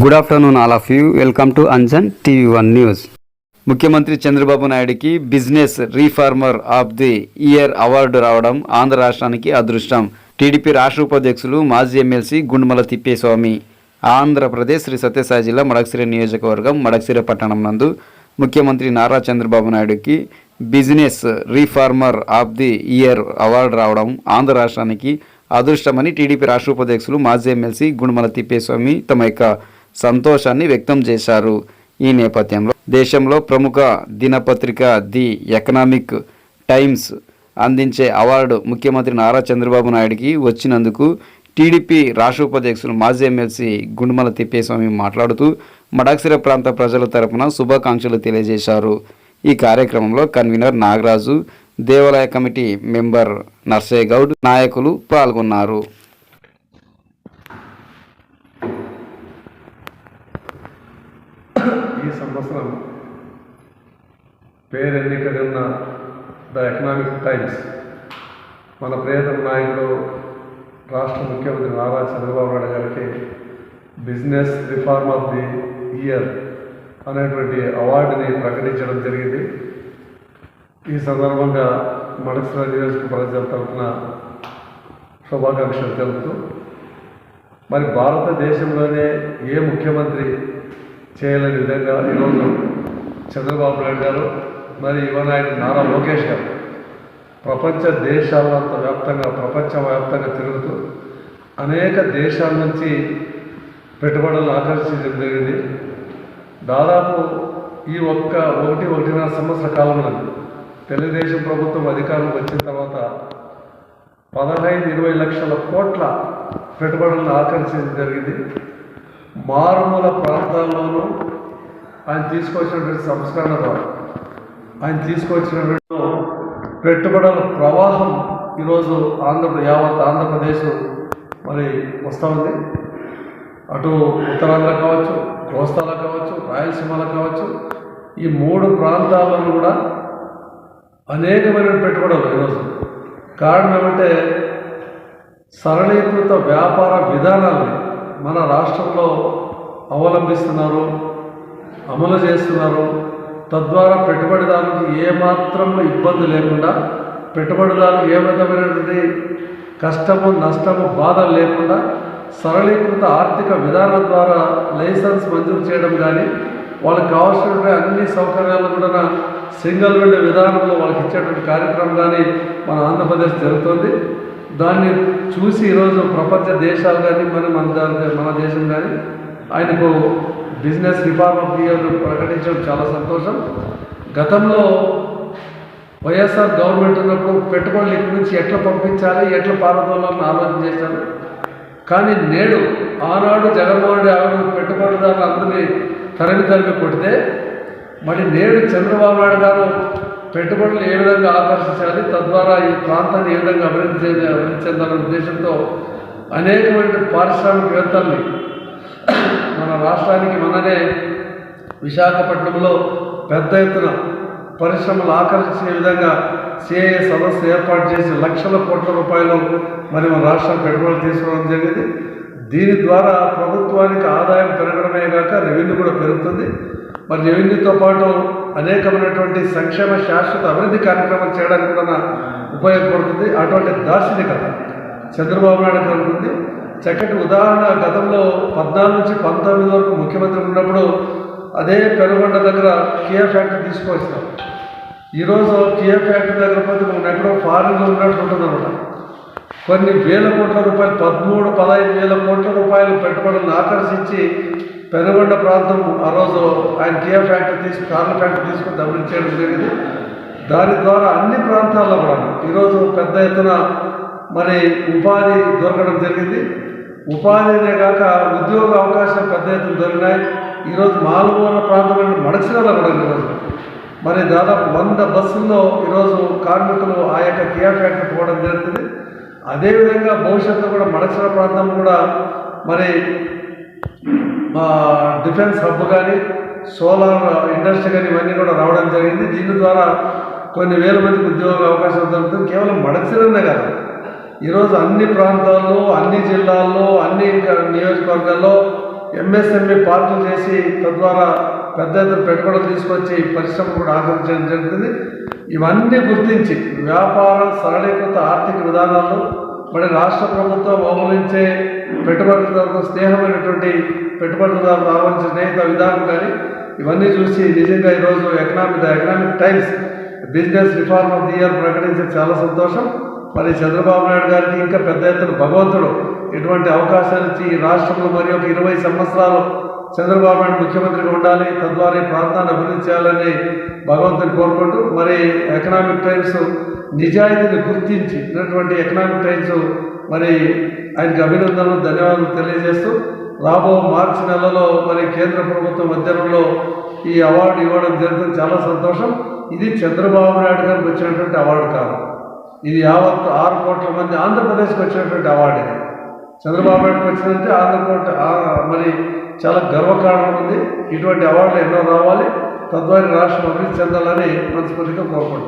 Good afternoon all of you welcome to Anjan TV one news ముఖ్యమంత్రి చంద్రబాబు నాయుడుకి business reformer of the year award రావడం ఆంధ్ర రాష్ట్రానికి అదృష్టం. TDP రాష్ట్ర ఉపాధ్యక్షులు మాజీ ఎమ్మెల్సీ గుండుమల తిప్పేస్వామి. ఆంధ్రప్రదేశ్ శ్రీ సత్యసాయి జిల్లా మడక్సిరి నియోజకవర్గం మడక్సిరి పట్టణం నందు ముఖ్యమంత్రి నారా చంద్రబాబు నాయుడుకి business reformer of the year award రావడం ఆంధ్ర రాష్ట్రానికి అదృష్టమని టీడీపీ రాష్ట్ర ఉపాధ్యక్షులు మాజీ ఎమ్మెల్సీ గుణమల తిప్పేస్వామి తమ యొక్క సంతోషాన్ని వ్యక్తం చేశారు ఈ నేపథ్యంలో. దేశంలో ప్రముఖ దినపత్రిక ది ఎకనామిక్ టైమ్స్ అందించే అవార్డు ముఖ్యమంత్రి నారా చంద్రబాబు నాయుడికి వచ్చినందుకు టీడీపీ రాష్ట్ర ఉపాధ్యక్షులు మాజీ ఎమ్మెల్సీ గుండుమల తిప్పేస్వామి మాట్లాడుతూ మడాక్సిర ప్రాంత ప్రజల తరపున శుభాకాంక్షలు తెలియజేశారు. ఈ కార్యక్రమంలో కన్వీనర్ నాగరాజు దేవాలయ కమిటీ మెంబర్ నర్సయ్య గౌడ్ నాయకులు పాల్గొన్నారు ఈ సంవత్సరం పేరెన్నికలున్న ద ఎకనామిక్ టైమ్స్ మన ప్రియతమ నాయకుడు రాష్ట్ర ముఖ్యమంత్రి నారా చంద్రబాబు నాయుడు గారికి business reform of the year అనేటువంటి అవార్డుని ప్రకటించడం జరిగింది. ఈ సందర్భంగా మడకసిర నియోజక ప్రజల తరఫున శుభాకాంక్షలు తెలుపుతూ మరి భారతదేశంలోనే ఏ ముఖ్యమంత్రి చేయలేని విధంగా ఈరోజు చంద్రబాబు నాయుడు గారు మరి యువనాయుడు నారా లోకేష్ గారు ప్రపంచ దేశాలంత వ్యాప్తంగా ప్రపంచ వ్యాప్తంగా తిరుగుతూ అనేక దేశాల నుంచి పెట్టుబడులను ఆకర్షించడం జరిగింది. దాదాపు ఈ ఒక్క ఒకటి ఒకటిన్నర సంవత్సర కాలంలో తెలుగుదేశం ప్రభుత్వం అధికారం వచ్చిన తర్వాత పదహైదు ఇరవై లక్షల కోట్ల పెట్టుబడులను ఆకర్షించడం జరిగింది. మారుమూల ప్రాంతాల్లోనూ ఆయన తీసుకొచ్చినటువంటి సంస్కరణ ద్వారా ఆయన తీసుకొచ్చినటువంటి పెట్టుబడుల ప్రవాహం ఈరోజు ఆంధ్ర యావత్ ఆంధ్రప్రదేశ్ మరి వస్తూ ఉంది. అటు ఉత్తరాంధ్ర కావచ్చు కోస్తాలో కావచ్చు రాయలసీమలో కావచ్చు ఈ మూడు ప్రాంతాలను కూడా అనేకమైన పెట్టుబడులు ఈరోజు. కారణం ఏమంటే సరళీకృత వ్యాపార విధానాలని మన రాష్ట్రంలో అవలంబిస్తున్నారు అమలు చేస్తున్నారు. తద్వారా పెట్టుబడిదారులకు ఏమాత్రం ఇబ్బంది లేకుండా పెట్టుబడిదారులు ఏ విధమైనటువంటి కష్టము నష్టము బాధ లేకుండా సరళీకృత ఆర్థిక విధానం ద్వారా లైసెన్స్ మంజూరు చేయడం కానీ వాళ్ళకి కావాల్సినటువంటి అన్ని సౌకర్యాలు కూడా సింగిల్ విండో విధానంలో వాళ్ళకి ఇచ్చేటువంటి కార్యక్రమం కానీ మన ఆంధ్రప్రదేశ్ జరుగుతుంది. దాన్ని చూసి ఈరోజు ప్రపంచ దేశాలు కానీ మన మన మన దేశం కానీ ఆయనకు బిజినెస్ రిఫార్మ్ ఆఫ్ ఇయర్ ప్రకటించడం చాలా సంతోషం. గతంలో వైఎస్ఆర్ గవర్నమెంట్ ఉన్నప్పుడు పెట్టుబడులు ఇక్కడి నుంచి ఎట్లా పంపించాలి ఎట్లా పారదోలాలని ఆలోచన చేశారు. కానీ నేడు ఆనాడు జగన్మోహన్ ఆవిడ పెట్టుబడిదారులు అందరినీ తరిమి తరిమి కొడితే మరి నేడు చంద్రబాబు నాయుడు గారు పెట్టుబడులు ఏ విధంగా ఆకర్షించాలి తద్వారా ఈ ప్రాంతాన్ని ఏ విధంగా అభివృద్ధి చెంది అభివృద్ధి చెందాలనే ఉద్దేశంతో అనేకమైన పారిశ్రామికవేత్తల్ని మన రాష్ట్రానికి మననే విశాఖపట్నంలో పెద్ద ఎత్తున పరిశ్రమలు ఆకర్షించే విధంగా సిఐఏ సదస్సు ఏర్పాటు చేసి లక్షల కోట్ల రూపాయలు మరి మన రాష్ట్రం పెట్టుబడులు తీసుకోవడం జరిగింది. దీని ద్వారా ప్రభుత్వానికి ఆదాయం పెరగడమే కాక రెవెన్యూ కూడా పెరుగుతుంది. మరి రెవెన్యూతో పాటు అనేకమైనటువంటి సంక్షేమ శాశ్వత అభివృద్ధి కార్యక్రమాలు చేయడానికి కూడా ఉపయోగపడుతుంది. అటువంటి దార్శనికత చంద్రబాబు నాయుడు గారు ఉంది చక్కటి ఉదాహరణ గతంలో పద్నాలుగు నుంచి పంతొమ్మిది వరకు ముఖ్యమంత్రి ఉన్నప్పుడు అదే పెనుగొండ దగ్గర కియా ఫ్యాక్టరీ తీసుకొచ్చినాం ఈరోజు కియా ఫ్యాక్టరీ దగ్గర పోతే మనం ఎక్కడో ఫారిన్లో ఉన్నట్టు ఉంటుందన్నమాట. కొన్ని వేల కోట్ల రూపాయలు పదమూడు పదహైదు వేల కోట్ల రూపాయలు పెట్టుబడులను ఆకర్షించి పెనుగొండ ప్రాంతం ఆ రోజు ఆయన కియా ఫ్యాక్టరీ తీసుకు కార్ల ఫ్యాక్టరీ తీసుకుని అభివృద్ధి చేయడం జరిగింది. దాని ద్వారా అన్ని ప్రాంతాల్లో కూడా ఈరోజు పెద్ద ఎత్తున మరి ఉపాధి దొరకడం జరిగింది. ఉపాధినే కాక ఉద్యోగ అవకాశాలు పెద్ద ఎత్తున దొరికినాయి. ఈరోజు మాలుమూల ప్రాంతమైన మడచిరాల కూడా ఈరోజు మరి దాదాపు వంద బస్సుల్లో ఈరోజు కార్మికులు ఆ యొక్క కియా ఫ్యాక్టరీ పోవడం జరుగుతుంది. అదేవిధంగా భవిష్యత్తులో కూడా మడచిన ప్రాంతం కూడా మరి మా డిఫెన్స్ హబ్ కానీ సోలార్ ఇండస్ట్రీ కానీ ఇవన్నీ కూడా రావడం జరిగింది. దీని ద్వారా కొన్ని వేల మందికి ఉద్యోగ అవకాశం దొరుకుతుంది. కేవలం మడచిరనే కాదు. ఈరోజు అన్ని ప్రాంతాల్లో అన్ని జిల్లాల్లో అన్ని నియోజకవర్గాల్లో ఎంఎస్ఎంఈ పార్కులు చేసి తద్వారా పెద్ద ఎత్తున పెట్టుబడులు తీసుకొచ్చి పరిశ్రమ కూడా ఆకర్షించడం జరుగుతుంది ఇవన్నీ గుర్తించి వ్యాపార సరళీకృత ఆర్థిక విధానాల్లో మరి రాష్ట్ర ప్రభుత్వం అవలంబించే పెట్టుబడిదారులకు స్నేహమైనటువంటి పెట్టుబడిదారులు ఆవరించిన స్నేహిత విధానం కానీ ఇవన్నీ చూసి నిజంగా ఈరోజు economic the economic times business reform of the year ప్రకటించే చాలా సంతోషం. మరి చంద్రబాబు నాయుడు గారికి ఇంకా పెద్ద ఎత్తున భగవంతుడు ఇటువంటి అవకాశాలు ఇచ్చి ఈ రాష్ట్రంలో మరి ఒక ఇరవై సంవత్సరాలు చంద్రబాబు నాయుడు ముఖ్యమంత్రిగా ఉండాలి తద్వారా ఈ ప్రాంతాన్ని అభివృద్ధి చేయాలని భగవంతుని కోరుకుంటూ మరి ఎకనామిక్ టైమ్స్ నిజాయితీని గుర్తించినటువంటి ఎకనామిక్ టైమ్స్ మరి ఆయనకి అభినందనలు ధన్యవాదాలు తెలియజేస్తూ రాబో మార్చి నెలలో మరి కేంద్ర ప్రభుత్వం మధ్యలో ఈ అవార్డు ఇవ్వడం జరుగుతుంది చాలా సంతోషం. ఇది చంద్రబాబు నాయుడు గారికి వచ్చినటువంటి అవార్డు కాదు. ఇది యావత్ ఆరు కోట్ల మంది ఆంధ్రప్రదేశ్కి వచ్చినటువంటి అవార్డు ఇది. చంద్రబాబు నాయుడుకి వచ్చిందంటే ఆంధ్రకోట మరి చాలా గర్వకారణం ఉంది. ఇటువంటి అవార్డులు ఎన్నో రావాలి. తద్వారా రాష్ట్రం అభివృద్ధి చెందాలని మనస్ఫూర్తిగా కోరుకుంటున్నాను